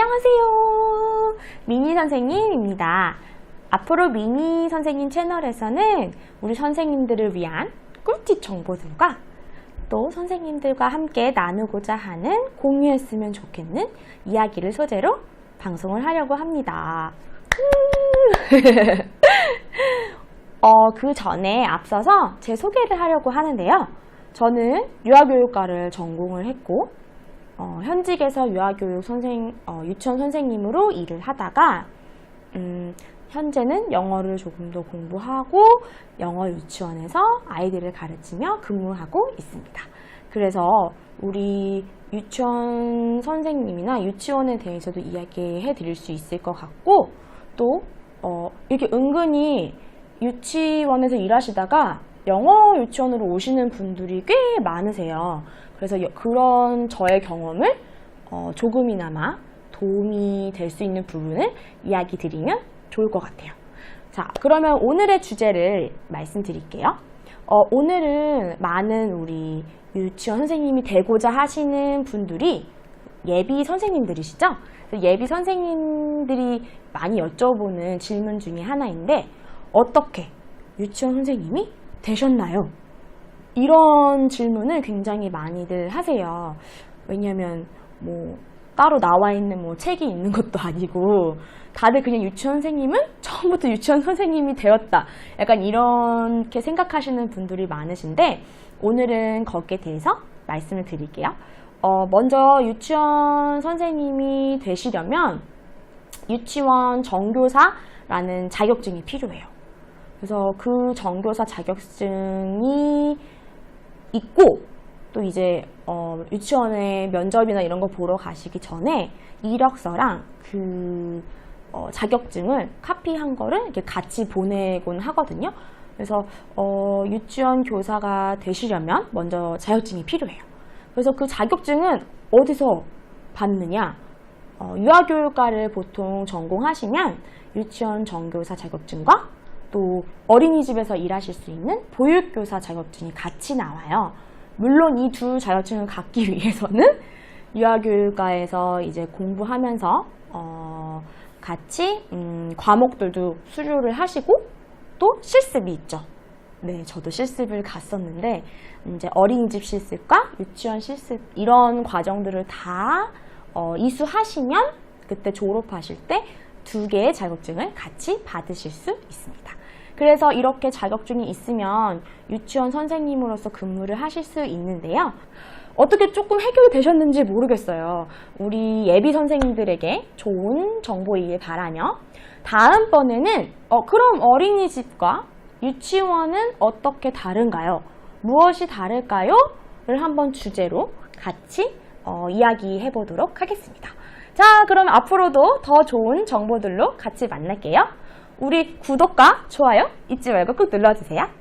안녕하세요. 미니 선생님입니다. 앞으로 미니 선생님 채널에서는 우리 선생님들을 위한 꿀팁 정보들과 또 선생님들과 함께 나누고자 하는 공유했으면 좋겠는 이야기를 소재로 방송을 하려고 합니다. 어, 그 전에 앞서서 제 소개를 하려고 하는데요. 저는 유아교육과를 전공을 했고, 어, 현직에서 유아교육 선생, 어, 유치원 선생님으로 일을 하다가, 음, 현재는 영어를 조금 더 공부하고, 영어 유치원에서 아이들을 가르치며 근무하고 있습니다. 그래서 우리 유치원 선생님이나 유치원에 대해서도 이야기해 드릴 수 있을 것 같고, 또, 어, 이렇게 은근히 유치원에서 일하시다가 영어 유치원으로 오시는 분들이 꽤 많으세요. 그래서 여- 그런 저의 경험을 어, 조금이나마 도움이 될 수 있는 부분을 이야기 드리면 좋을 것 같아요. 자, 그러면 오늘의 주제를 말씀드릴게요. 어, 오늘은 많은 우리 유치원 선생님이 되고자 하시는 분들이 예비 선생님들이시죠? 예비 선생님들이 많이 여쭤보는 질문 중에 하나인데, 어떻게 유치원 선생님이 되셨나요? 이런 질문을 굉장히 많이들 하세요. 왜냐면 뭐 따로 나와 있는 뭐 책이 있는 것도 아니고 다들 그냥 유치원 선생님은 처음부터 유치원 선생님이 되었다. 약간 이렇게 생각하시는 분들이 많으신데 오늘은 거기에 대해서 말씀을 드릴게요. 어, 먼저 유치원 선생님이 되시려면 유치원 정교사라는 자격증이 필요해요. 그래서 그 정교사 자격증이 있고 또 이제 어, 유치원에 면접이나 이런 거 보러 가시기 전에 이력서랑 그 어, 자격증을 카피한 거를 이렇게 같이 보내곤 하거든요. 그래서 어, 유치원 교사가 되시려면 먼저 자격증이 필요해요. 그래서 그 자격증은 어디서 받느냐? 어, 유아교육과를 보통 전공하시면 유치원 정교사 자격증과 또 어린이집에서 일하실 수 있는 보육교사 자격증이 같이 나와요. 물론 이 두 자격증을 갖기 위해서는 유아교육과에서 이제 공부하면서 어, 같이 음, 과목들도 수료를 하시고 또 실습이 있죠. 네, 저도 실습을 갔었는데 이제 어린이집 실습과 유치원 실습 이런 과정들을 다 어, 이수하시면 그때 졸업하실 때 두 개의 자격증을 같이 받으실 수 있습니다. 그래서 이렇게 자격증이 있으면 유치원 선생님으로서 근무를 하실 수 있는데요. 어떻게 조금 해결이 되셨는지 모르겠어요. 우리 예비 선생님들에게 좋은 정보이길 바라며 다음번에는 어, 그럼 어린이집과 유치원은 어떻게 다른가요? 무엇이 다를까요? 를 한번 주제로 같이 어, 이야기해 보도록 하겠습니다. 자, 그럼 앞으로도 더 좋은 정보들로 같이 만날게요. 우리 구독과 좋아요 잊지 말고 꾹 눌러주세요.